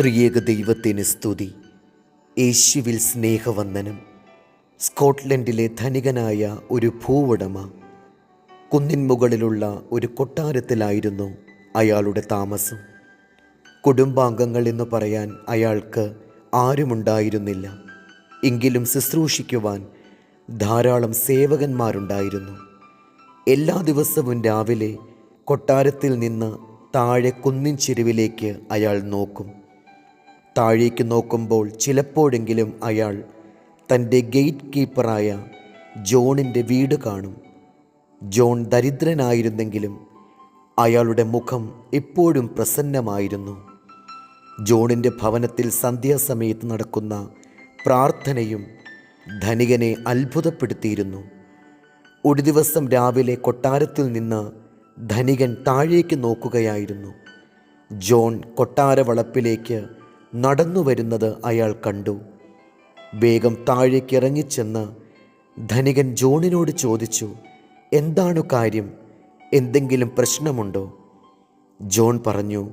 ത്രിയേക ദൈവത്തിന് സ്തുതി. യേശുവിൽ സ്നേഹവന്ദനം. സ്കോട്ട്ലൻഡിലെ ധനികനായ ഒരു ഭൂവുടമ. കുന്നിൻ മുകളിലുള്ള ഒരു കൊട്ടാരത്തിലായിരുന്നു അയാളുടെ താമസം. കുടുംബാംഗങ്ങൾ എന്ന് പറയാൻ അയാൾക്ക് ആരുമുണ്ടായിരുന്നില്ല. എങ്കിലും ശുശ്രൂഷിക്കുവാൻ ധാരാളം സേവകന്മാരുണ്ടായിരുന്നു. എല്ലാ ദിവസവും രാവിലെ കൊട്ടാരത്തിൽ നിന്ന് താഴെ കുന്നിൻ ചെരുവിലേക്ക് അയാൾ നോക്കും. താഴേക്ക് നോക്കുമ്പോൾ ചിലപ്പോഴെങ്കിലും അയാൾ തന്റെ ഗേറ്റ് കീപ്പറായ ജോണിന്റെ വീട് കാണും. ജോൺ ദരിദ്രനായിരുന്നെങ്കിലും അയാളുടെ മുഖം എപ്പോഴും പ്രസന്നമായിരുന്നു. ജോണിന്റെ ഭവനത്തിൽ സന്ധ്യാസമയത്ത് നടക്കുന്ന പ്രാർത്ഥനയും ധനികനെ അത്ഭുതപ്പെടുത്തിയിരുന്നു. ഒരു ദിവസം രാവിലെ കൊട്ടാരത്തിൽ നിന്ന് ധനികൻ താഴേക്ക് നോക്കുകയായിരുന്നു. ജോൺ കൊട്ടാര വളപ്പിലേക്ക് നടന്നു വരുന്നത് അയാൾ കണ്ടു. വേഗം താഴേക്ക് ഇറങ്ങിച്ചെന്ന് ധനികൻ ജോണിനോട് ചോദിച്ചു എന്താണ് കാര്യം? എന്തെങ്കിലും പ്രശ്നമുണ്ടോ? ജോൺ പറഞ്ഞു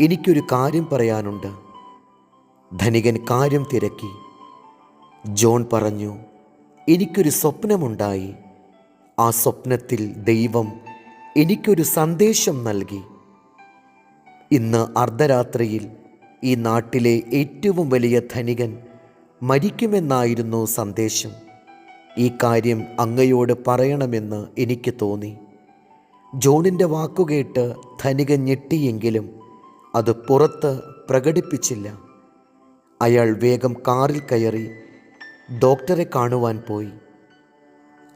എനിക്കൊരു കാര്യം പറയാനുണ്ട്. ധനികൻ കാര്യം തിരക്കി. ജോൺ പറഞ്ഞു എനിക്കൊരു സ്വപ്നമുണ്ടായി. ആ സ്വപ്നത്തിൽ ദൈവം എനിക്കൊരു സന്ദേശം നൽകി. ഇന്ന് അർദ്ധരാത്രിയിൽ ഈ നാട്ടിലെ ഏറ്റവും വലിയ ധനികൻ മരിക്കുമെന്നായിരുന്നു സന്ദേശം. ഈ കാര്യം അങ്ങയോട് പറയണമെന്ന് എനിക്ക് തോന്നി. ജോണിന്റെ വാക്കുകേട്ട് ധനികൻ ഞെട്ടിയെങ്കിലും അത് പുറത്ത് പ്രകടിപ്പിച്ചില്ല. അയാൾ വേഗം കാറിൽ കയറി ഡോക്ടറെ കാണുവാൻ പോയി.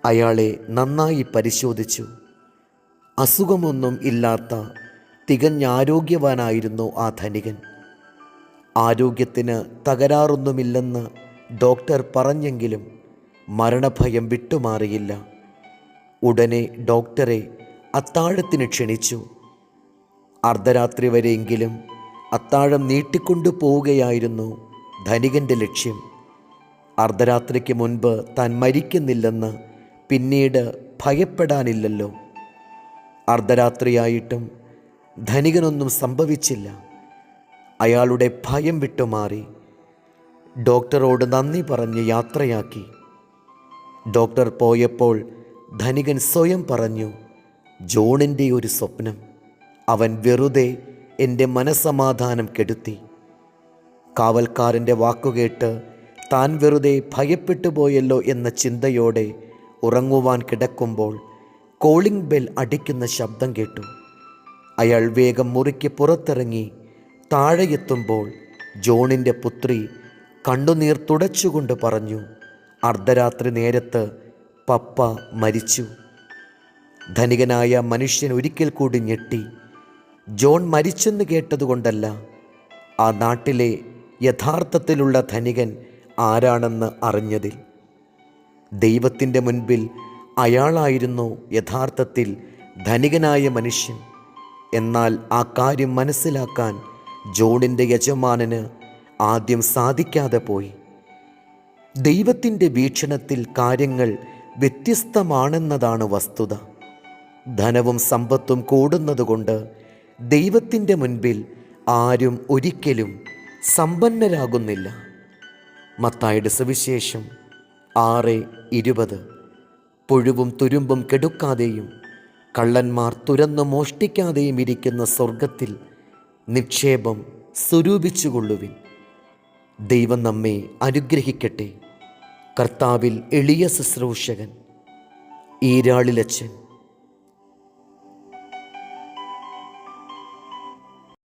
അയാളെ നന്നായി പരിശോധിച്ചു. അസുഖമൊന്നും ഇല്ലാത്ത തികഞ്ഞാരോഗ്യവാനായിരുന്നു ആ ധനികൻ. ആരോഗ്യത്തിന് തകരാറൊന്നുമില്ലെന്ന് ഡോക്ടർ പറഞ്ഞെങ്കിലും മരണഭയം വിട്ടുമാറിയില്ല. ഉടനെ ഡോക്ടറെ അത്താഴത്തിന് ക്ഷണിച്ചു. അർദ്ധരാത്രി വരെയെങ്കിലും അത്താഴം നീട്ടിക്കൊണ്ടു പോവുകയായിരുന്നു ധനികന്റെ ലക്ഷ്യം. അർദ്ധരാത്രിക്ക് മുൻപ് താൻ മരിക്കുന്നില്ലെന്ന് പിന്നീട് ഭയപ്പെടാനില്ലല്ലോ. അർദ്ധരാത്രിയായിട്ടും ധനികനൊന്നും സംഭവിച്ചില്ല. അയാളുടെ ഭയം വിട്ടുമാറി ഡോക്ടറോട് നന്ദി പറഞ്ഞ് യാത്രയാക്കി. ഡോക്ടർ പോയപ്പോൾ ധനികൻ സ്വയം പറഞ്ഞു ജോണിന്റെ ഒരു സ്വപ്നം. അവൻ വെറുതെ എന്റെ മനസമാധാനം കെടുത്തി. കാവൽക്കാരന്റെ വാക്കുകേട്ട് താൻ വെറുതെ ഭയപ്പെട്ടു പോയല്ലോ എന്ന ചിന്തയോടെ ഉറങ്ങുവാൻ കിടക്കുമ്പോൾ കോളിംഗ് ബെൽ അടിക്കുന്ന ശബ്ദം കേട്ടു. അയാൾ വേഗം മുറിക്ക് പുറത്തിറങ്ങി താഴെയെത്തുമ്പോൾ ജോണിന്റെ പുത്രി കണ്ണുനീർ തുടച്ചുകൊണ്ട് പറഞ്ഞു അർദ്ധരാത്രി നേരത്ത് പപ്പ മരിച്ചു. ധനികനായ മനുഷ്യൻ ഒരിക്കൽ കൂടി ഞെട്ടി. ജോൺ മരിച്ചെന്ന് കേട്ടതുകൊണ്ടല്ല ആ നാട്ടിലെ യഥാർത്ഥത്തിലുള്ള ധനികൻ ആരാണെന്ന് അറിഞ്ഞതിൽ. ദൈവത്തിന്റെ മുൻപിൽ അയാളായിരുന്നു യഥാർത്ഥത്തിൽ ധനികനായ മനുഷ്യൻ. എന്നാൽ ആ കാര്യം മനസ്സിലാക്കാൻ ജോണിന്റെ യജമാനന് ആദ്യം സാധിക്കാതെ പോയി. ദൈവത്തിന്റെ വീക്ഷണത്തിൽ കാര്യങ്ങൾ വ്യത്യസ്തമാണെന്നതാണ് വസ്തുത. ധനവും സമ്പത്തും കൂടുന്നതുകൊണ്ട് ദൈവത്തിന്റെ മുൻപിൽ ആരും ഒരിക്കലും സമ്പന്നരാകുന്നില്ല. മത്തായുടെ സുവിശേഷം ആറ് ഇരുപത്. പുഴുവും തുരുമ്പും കെടുക്കാതെയും കള്ളന്മാർ തുരന്നു മോഷ്ടിക്കാതെയും ഇരിക്കുന്ന സ്വർഗത്തിൽ നിക്ഷേപം സ്വരൂപിച്ചുകൊള്ളുവിൻ. ദൈവം നമ്മെ അനുഗ്രഹിക്കട്ടെ. കർത്താവിൽ എളിയ ശുശ്രൂഷകൻ ഈരാളിലച്ചൻ